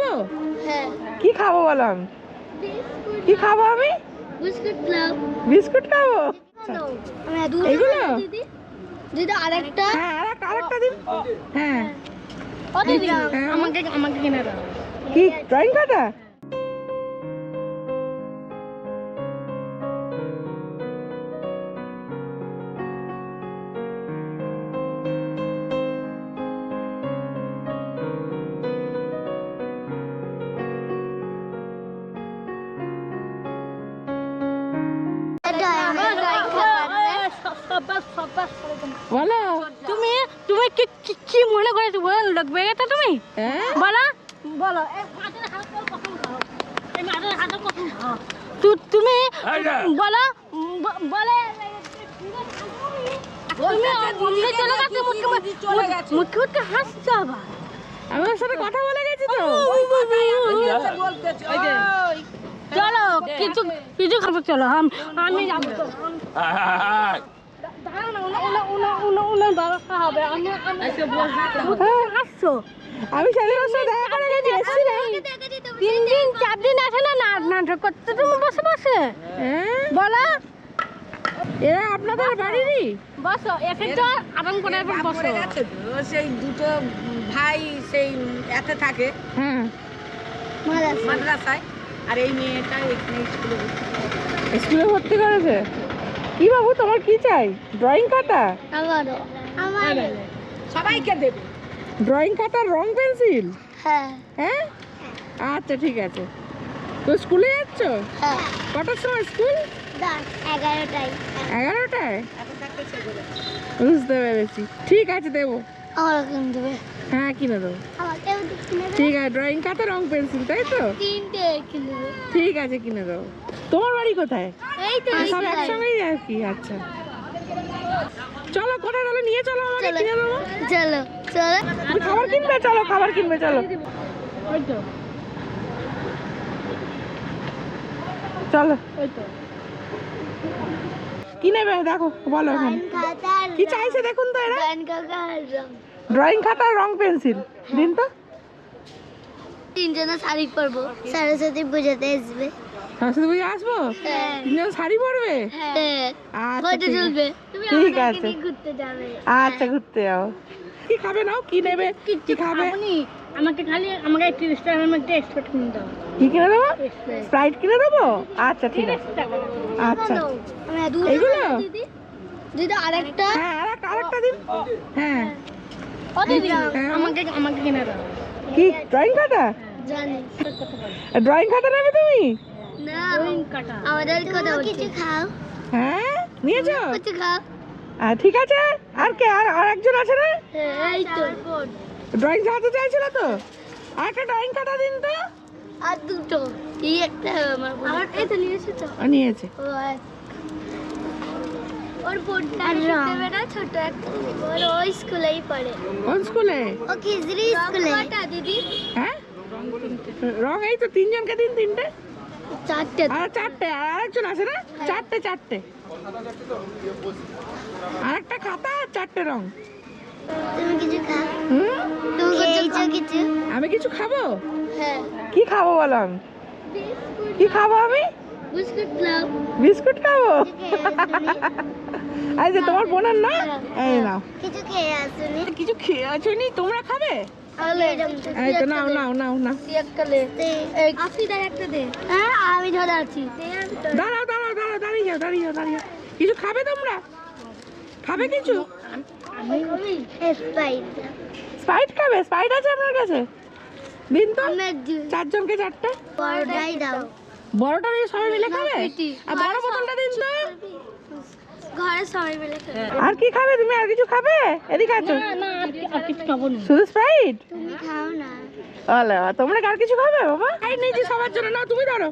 খাব? হ্যাঁ। কি খাব বলো? আমি কি খাব আমি? বিস্কুট ক্লাব বিস্কুট খাব? দুটো এগুলো? দিদি? দিদি আরেকটা? হ্যাঁ আর একটা- আরেকটা দিন। হ্যাঁ। ও দিদি হ্যাঁ। আমাকে আমাকে কিনে দাও। কি ড্রয়িং খাতা বলো। তুমি তুমি কি কি- কি মনে করে তুমি লাগবে এটা তুমি? হ্যাঁ। বলো বলো। তুমি বলো বলে তুমি অমনি চলে গেছে মুখে মুখে মুখে মুখে হাসছো আবার। আমি সাথে কথা বলে গেছি তো। চলো কিছু কিছু খাব চলো আমি যাব। হবে। আমি- সেদিন ওর দেখা করে গেছি এসেছিলাম। তিন দিন চার দিন আছে না না- নাটক করতে তুমি বসে বসে। হ্যাঁ। বলো। এরা আপনাদের বাড়িরই? বসো এসেছ আরাম করে বসো। সেই দুটো ভাই সেই এতে থাকে। হ্যাঁ মাদ্রাসায়। আর এই মেয়েটা এখানে স্কুলে স্কুলে ভর্তি করেছে? কি বাবু তোমার কি চাই? ড্রয়িং খাতা? আমারও। সবাইকে দেবে। ড্রয়িং খাতার রং পেন্সিল? হ্যাঁ। হ্যাঁ? আচ্ছা ঠিক আছে। তো স্কুলে যাচ্ছ? হ্যাঁ। কটার সময় স্কুল? এগারোটায়। এগারোটায়? বুঝতে পেরেছি। ঠিক আছে দেবো। আমার কিনে দেবে। হ্যাঁ কিনে দেবো। ঠিক আছে ড্রয়িং খাতা রং পেন্সিল তাই তো? তিনটে কিনে দেবে। ঠিক আছে কিনে দেবো। তোমার বাড়ি কোথায়? এই সব একসঙ্গেই আর কি আচ্ছা। চলো কোথায় তাহলে নিয়ে চলো আমাকে চলো। কিনে দেবো চলো চলো। খাবার কিনবে? চলো খাবার কিনবে চলো। ওই তো চলো। ওই তো কি নেবে? দেখো বলো এখন। কি চাইছে দেখুন তো এরা? ড্রয়িং খাতা রং পেন্সিল। দিন তো। তিনজনে শাড়ি পরবো। সরস্বতী পুজোতে আসবে। সরস্বতী পুজো আসব? হ্যাঁ। তিনজন শাড়ি পরবে? হ্যাঁ। আচ্ছা ঠিক আছে। তুমি আছে। নিয়ে ঘুরতে যাবে। আচ্ছা ঘুরতে যাও। কি খাবে নাও? কি নেবে? কি খাবে? আমাকে খালি আমাকে তিরিশ টাকার মধ্যে এক্সপোর্ট কিনে দাও। কি কিনে দেবো? স্প্রাইট কিনে দেবো? আচ্ছা ঠিক আছে। আচ্ছা। এইগুলো? দিদি। আরেকটা? হ্যাঁ আর একটা- আরেকটা দিন। হ্যাঁ। ও দিদি হ্যাঁ। আমাকে আমাকে কিনে দাও। কি? ড্রয়িং খাতা? জানি। ড্রয়িং খাতা নেবে তুমি? না কাটা কিছু খাও? হ্যাঁ কিছু খাও? ঠিক আছে। আর কে আর আর একজন আছে না? এই তো। ড্রয়িং খাতা চাইছিল তো? আর একটা ড্রয়িং খাতা দিন তো। আর দুটো। এই একটা আমার আমার এই তো নিয়ে এসেছ নিয়েছে। ও। ওর বোনটা দেবে না ছোট একটা ওর ওই স্কুলেই পড়ে। কোন স্কুলে? ও স্কুলে। দিদি? হ্যাঁ? রং এই তো তিনজনকে দিন তিনটে। চারটে। আর চারটে আর আরেকজন আছে না? চারটে চারটে। আর একটা খাতা আর রং। আমি কিছু খাব? হ্যাঁ। কি খাব বলো আমি? কি খাব আমি? বিস্কুট খাব? যে তোমার বোনের না? এই নাও। কিছু খেয়ে আসুনি। কিছু খেয়ে আছো নি তোমরা খাবে? এই তো নাও নাও নাও নাও। আপনি দাঁড়া একটা দে। হ্যাঁ আমি ধরে আছি। দাঁড়াও দাঁড়াও দাঁড়াও দাঁড়িয়ে যাও দাঁড়িয়ে যাও দাঁড়িয়ে কিছু খাবে তোমরা? খাবে কিছু? স্পাইট খাবে? স্প্রাইট আছে আপনার কাছে? দিন তো চারজনকে চারটে? বড়টাই দাও। বড়টা দিয়ে সবাই মিলে খাবে? আর বড় বোতলটা দিন তো। ঘরে সবাই মিলে খাবে আর কি খাবে? তুমি আর কিছু খাবে? এদিকে আছো না আর কিছু খাব না। শুধু স্প্রাইট তুমি খাও না। আলে তোমরা কার আর কিছু খাবে বাবা? নিয়েছি সবার জন্য না তুমি ধরো।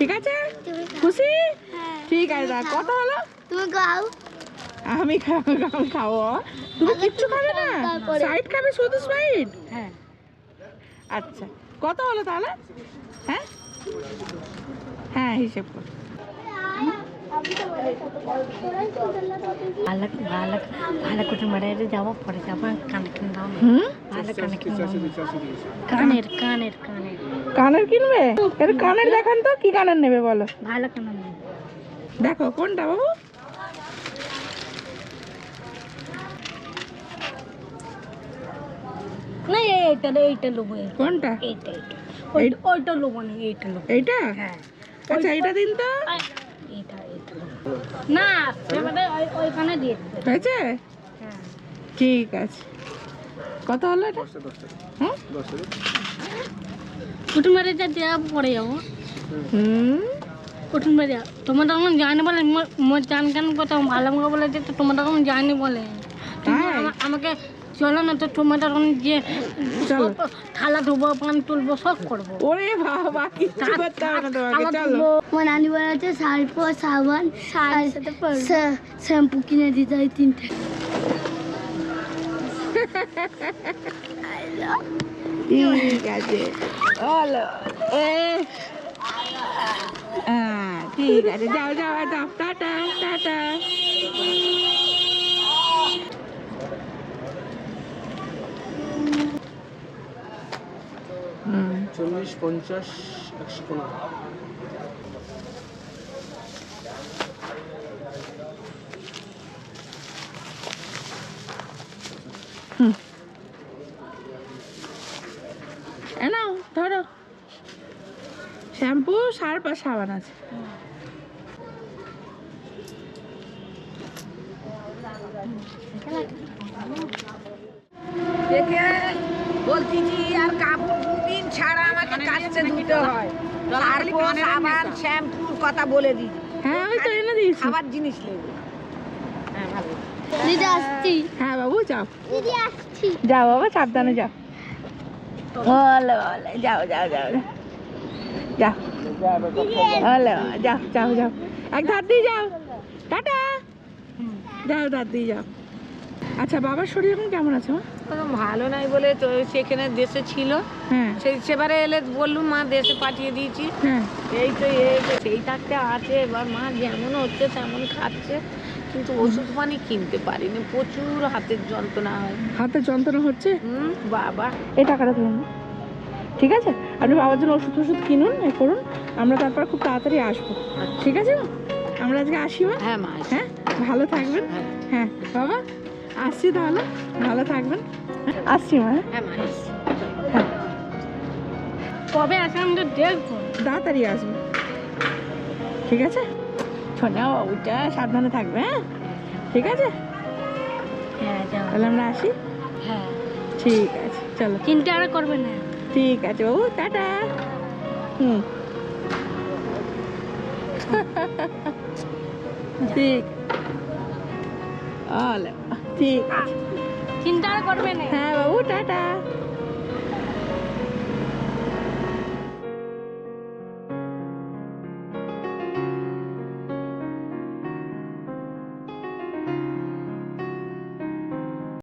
ঠিক আছে? খুশি? ঠিক আছে। কত হলো? তুমি খাও। আমি খাব আমি খাব। তুমি কিচ্ছু খাবে না? সাইড খাবে শুধু সাইড হ্যাঁ। আচ্ছা। কত হলো তাহলে? হ্যাঁ? হ্যাঁ হিসেব কর। কানে কিনে দাও না। হুম ভালো কানে কিনে কানের কানের কানের কানের কিনবে এর কানের দেখান তো কি কানের নেবে বলো ভালো কানের। দেখো কোনটা বাবু না এইটা এইটা লোবো কোনটা এইটা এইটা ওইটা ওইটা লোবো না এইটা লোবো এইটা হ্যাঁ আচ্ছা এইটা দিন তো আয়, এইটা এইটা লোবো। না ওইখানে দিয়ে দিবে হয়েছে? হ্যাঁ। ঠিক আছে। কত হলো এটা? হুম কুটুম বাড়ি যা দেওয়া পড়ে যাব হুম। কুটুম বাড়ি তোমার তখন জানি বলে মোর জান কেন কথা ভালো বলে যে তো তোমার তখন জানি বলে। আমাকে চলো না তো তোমার যে থালা ধুবো পান তুলবো সব করব। ওরে বাবা কিচ্ছু করতে হবে তোমাকে? চলো। আমার নানি বলেছে সার্ফ সাবান শ্যাম্পু কিনে দিতে হয় তিনটে। ঠিক আছে। হলো এ। ঠিক আছে। যাও যাও যাও। টাটা টাটা হুম চল্লিশ পঞ্চাশ একশো পনেরো। নাও ধরো। শ্যাম্পু সার্ফ আর সাবান আছে। দেখে বলতেছি আর কাপড় দুদিন ছাড়া কাচতে ধুতে হয়। সার্ফ সাবান শ্যাম্পুর কথা বলে দিই। হ্যাঁ ওই তো এনে দিয়েছি। খাবার জিনিস নেবে হ্যাঁ ভালো। দিদি আসছি। হ্যাঁ বাবু যাও। দিদি আসছি। যাও বাবা সাবধানে যাও। বলে বলে যাও যাও যাও। যাও। যাও বলে যাও যাও যাও। এক ধার দিয়ে যাও। টাটা। যাও ধার দিয়ে যাও। আচ্ছা বাবার শরীর এখন কেমন আছে মা? ভালো নাই বলে তো সেখানে দেশে ছিল। সেই সেবারে এলে বললুম মা দেশে পাঠিয়ে দিয়েছি। এই তো সেই থাকতে আছে। এবার মা যেমন হচ্ছে তেমন খাচ্ছে। কিন্তু ওষুধ পানি কিনতে পারিনি। প্রচুর হাতের যন্ত্রণা হয়। হাতের যন্ত্রণা হচ্ছে? হুম বাবা। এই টাকাটা ধরুন ঠিক আছে? আপনি বাবার জন্য ওষুধ ওষুধ কিনুন এ করুন। আমরা তারপর খুব তাড়াতাড়ি আসব। ঠিক আছে? আমরা আজকে আসি মা? হ্যাঁ মা হ্যাঁ? ভালো থাকবেন। হ্যাঁ। হ্যাঁ বাবা। আসছি তাহলে ভালো থাকবেন। আসছি মা। হ্যাঁ? হ্যাঁ। কবে আসে আমি তো দেখব তাড়াতাড়ি আসবে। ঠিক আছে? সোনা বাবুটা সাবধানে থাকবে হ্যাঁ? ঠিক আছে? হ্যাঁ তাহলে আমরা আসি? হ্যাঁ। ঠিক আছে চলো। চিন্তা আর করবে না? ঠিক আছে বাবু টাটা। হুম। ঠিক। ঠিক আছে। চিন্তা করবে না। হ্যাঁ বাবু টাটা।